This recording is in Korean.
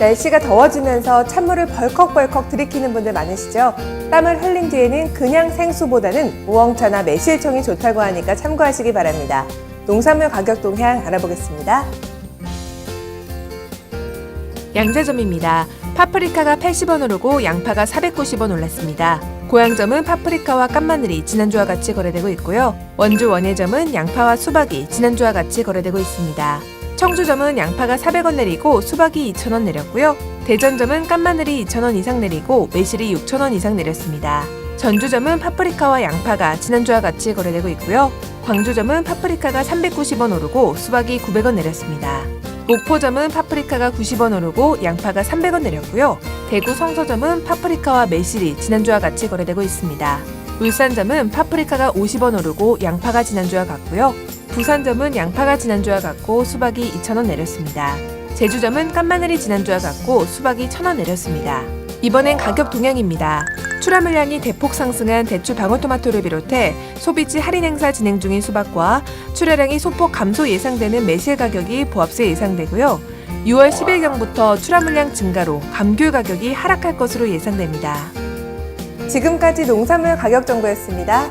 날씨가 더워지면서 찬물을 벌컥벌컥 들이키는 분들 많으시죠? 땀을 흘린 뒤에는 그냥 생수보다는 우엉차나 매실청이 좋다고 하니까 참고하시기 바랍니다. 농산물 가격 동향 알아보겠습니다. 양재점입니다. 파프리카가 80원 오르고 양파가 490원 올랐습니다. 고향점은 파프리카와 깐마늘이 지난주와 같이 거래되고 있고요. 원주 원예점은 양파와 수박이 지난주와 같이 거래되고 있습니다. 청주점은 양파가 400원 내리고 수박이 2,000원 내렸고요. 대전점은 깐마늘이 2,000원 이상 내리고 매실이 6,000원 이상 내렸습니다. 전주점은 파프리카와 양파가 지난주와 같이 거래되고 있고요. 광주점은 파프리카가 390원 오르고 수박이 900원 내렸습니다. 목포점은 파프리카가 90원 오르고 양파가 300원 내렸고요. 대구 성서점은 파프리카와 매실이 지난주와 같이 거래되고 있습니다. 울산점은 파프리카가 50원 오르고 양파가 지난주와 같고요. 부산점은 양파가 지난주와 같고 수박이 2,000원 내렸습니다. 제주점은 깐마늘이 지난주와 같고 수박이 1,000원 내렸습니다. 이번엔 가격 동향입니다. 출하 물량이 대폭 상승한 대추 방울토마토를 비롯해 소비지 할인 행사 진행 중인 수박과 출하량이 소폭 감소 예상되는 매실 가격이 보합세 예상되고요. 6월 10일경부터 출하 물량 증가로 감귤 가격이 하락할 것으로 예상됩니다. 지금까지 농산물 가격 정보였습니다.